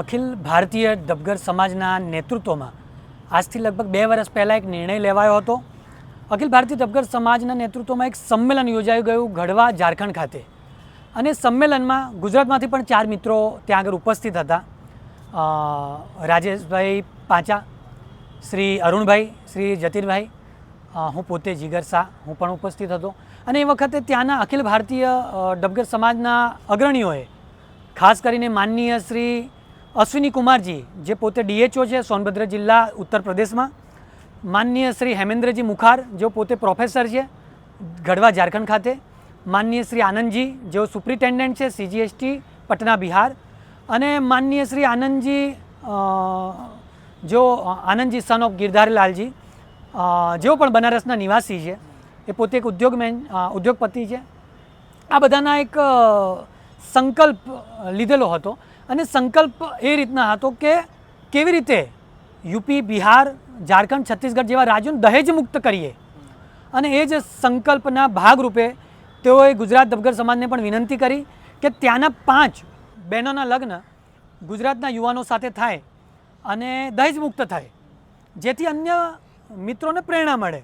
અખિલ ભારતીય ડબગર સમાજના નેતૃત્વમાં આજથી લગભગ બે વર્ષ પહેલાં એક નિર્ણય લેવાયો હતો. અખિલ ભારતીય ડબગર સમાજના નેતૃત્વમાં એક સંમેલન યોજાઈ ગયું ગઢવા ઝારખંડ ખાતે. અને સંમેલનમાં ગુજરાતમાંથી પણ ચાર મિત્રો ત્યાં આગળ ઉપસ્થિત હતા. રાજેશભાઈ પાંચા, શ્રી અરુણભાઈ, શ્રી જતીનભાઈ હું પોતે જીગર શાહ, હું પણ ઉપસ્થિત હતો. અને એ વખતે ત્યાંના અખિલ ભારતીય ડબગર સમાજના અગ્રણીઓએ, ખાસ કરીને માનનીય શ્રી અશ્વિની કુમારજી, જે પોતે ડીએચઓ છે સોનભદ્ર જિલ્લા ઉત્તર પ્રદેશમાં. માનનીય શ્રી હેમેન્દ્રજી મુખાર, જેઓ પોતે પ્રોફેસર છે ગઢવા ઝારખંડ ખાતે. માનનીય શ્રી આનંદજી, જેઓ સુપ્રિન્ટેન્ડન્ટ છે સીજીએસટી, પટના બિહાર. અને માનનીય શ્રી આનંદજી જેઓ, આનંદજી સન ઓફ ગિરધારીલાલજી જેઓ પણ બનારસના નિવાસી છે. એ પોતે એક ઉદ્યોગ મેન ઉદ્યોગપતિ છે. આ બધાના એક સંકલ્પ લીધેલો હતો. અને સંકલ્પ એ રીતના હતો કે કેવી રીતે યુપી, બિહાર, ઝારખંડ, છત્તીસગઢ જેવા રાજ્યોને દહેજ મુક્ત કરીએ. અને એ જ સંકલ્પના ભાગરૂપે તેઓએ ગુજરાત દબગર સમાજને પણ વિનંતી કરી કે ત્યાંના પાંચ બહેનોના લગ્ન ગુજરાતના યુવાનો સાથે થાય અને દહેજ મુક્ત થાય, જેથી અન્ય મિત્રોને પ્રેરણા મળે.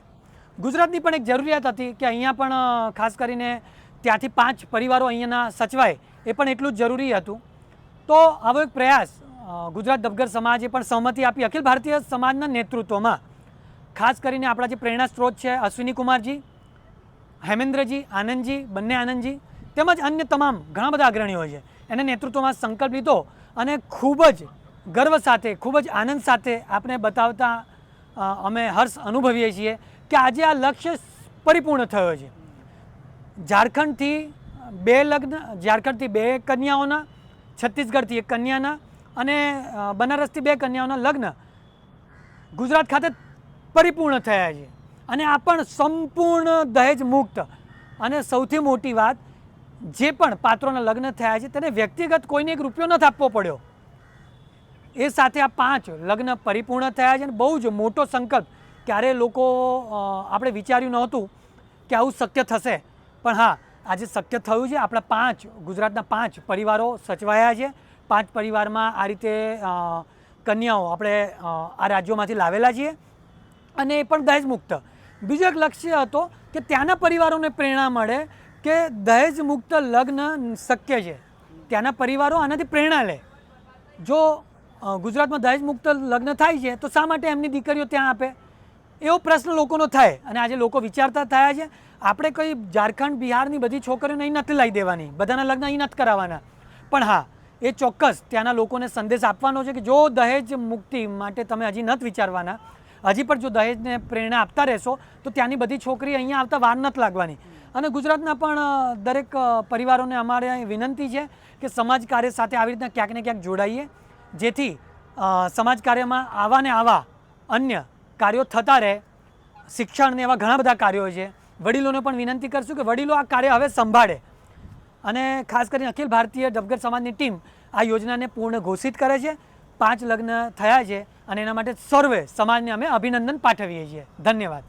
ગુજરાતની પણ એક જરૂરિયાત હતી કે અહીંયા પણ ખાસ કરીને ત્યાંથી પાંચ પરિવારો અહીંયાના સચવાય, એ પણ એટલું જ જરૂરી હતું. તો આવો એક પ્રયાસ ગુજરાત દબગર સમાજે પણ સહમતિ આપી અખિલ ભારતીય સમાજના નેતૃત્વમાં. ખાસ કરીને આપણા જે પ્રેરણા સ્ત્રોત છે અશ્વિની કુમારજી, હેમેન્દ્રજી, આનંદજી, બંને આનંદજી, તેમજ અન્ય તમામ ઘણા બધા અગ્રણીઓ છે. એને નેતૃત્વમાં સંકલ્પ લીધો અને ખૂબ જ ગર્વ સાથે, ખૂબ જ આનંદ સાથે આપણે બતાવતા અમે હર્ષ અનુભવીએ છીએ કે આજે આ લક્ષ્ય પરિપૂર્ણ થયો છે. ઝારખંડથી બે લગ્ન, ઝારખંડથી બે કન્યાઓના છત્તીસગઢથી એક કન્યાના અને બનારસથી બે કન્યાઓના લગ્ન ગુજરાત ખાતે પરિપૂર્ણ થયા છે. અને આ પણ સંપૂર્ણ દહેજ મુક્ત. અને સૌથી મોટી વાત, જે પણ પાત્રોના લગ્ન થયા છે તેને વ્યક્તિગત કોઈને એક રૂપિયો નથી આપવો પડ્યો. એ સાથે આ પાંચ લગ્ન પરિપૂર્ણ થયા છે અને બહુ જ મોટો સંકલ્પ. ક્યારે લોકો આપણે વિચાર્યું નહોતું કે આવું શક્ય થશે. પણ હા આજે શક્ય થયું છે. આપણા પાંચ, ગુજરાતના પાંચ પરિવારો સચવાયા છે. પાંચ પરિવારમાં આ રીતે કન્યાઓ આપણે આ રાજ્યોમાંથી લાવેલા છીએ. અને એ પણ દહેજ મુક્ત. બીજો એક લક્ષ્ય હતો કે ત્યાંના પરિવારોને પ્રેરણા મળે કે દહેજ મુક્ત લગ્ન શક્ય છે. ત્યાંના પરિવારો આનાથી પ્રેરણા લે. જો ગુજરાતમાં દહેજ મુક્ત લગ્ન થાય છે, તો શા માટે એમની દીકરીઓ ત્યાં આપે? એવો પ્રશ્ન લોકોનો થાય અને આજે લોકો વિચારતા થયા છે, આપણે કંઈ ઝારખંડ, બિહારની બધી છોકરીઓને અહીં નથી લાવી દેવાની, બધાના લગ્ન અહીં નથી કરાવવાના. પણ હા, એ ચોક્કસ ત્યાંના લોકોને સંદેશ આપવાનો છે કે જો દહેજ મુક્તિ માટે તમે હજી નથી વિચારવાના, હજી પણ જો દહેજને પ્રેરણા આપતા રહેશો, તો ત્યાંની બધી છોકરી અહીંયા આવતા વાર નથી લાગવાની. અને ગુજરાતના પણ દરેક પરિવારોને અમારે અહીં વિનંતી છે કે સમાજ કાર્ય સાથે આવી રીતના ક્યાંક ને ક્યાંક જોડાઈએ, જેથી સમાજ કાર્યમાં આવા ને આવા અન્ય કાર્યો થતા રહે, શિક્ષણને એવા ઘણા બધા કાર્યો છે. વડીલોને પણ વિનંતી કરશું કે વડીલો આ કાર્ય હવે સંભાળે. અને ખાસ કરીને અખિલ ભારતીય ડબગર સમાજની ટીમ આ યોજનાને પૂર્ણ ઘોષિત કરે છે. પાંચ લગ્ન થયા છે અને એના માટે સર્વે સમાજને અમે અભિનંદન પાઠવીએ છીએ. ધન્યવાદ.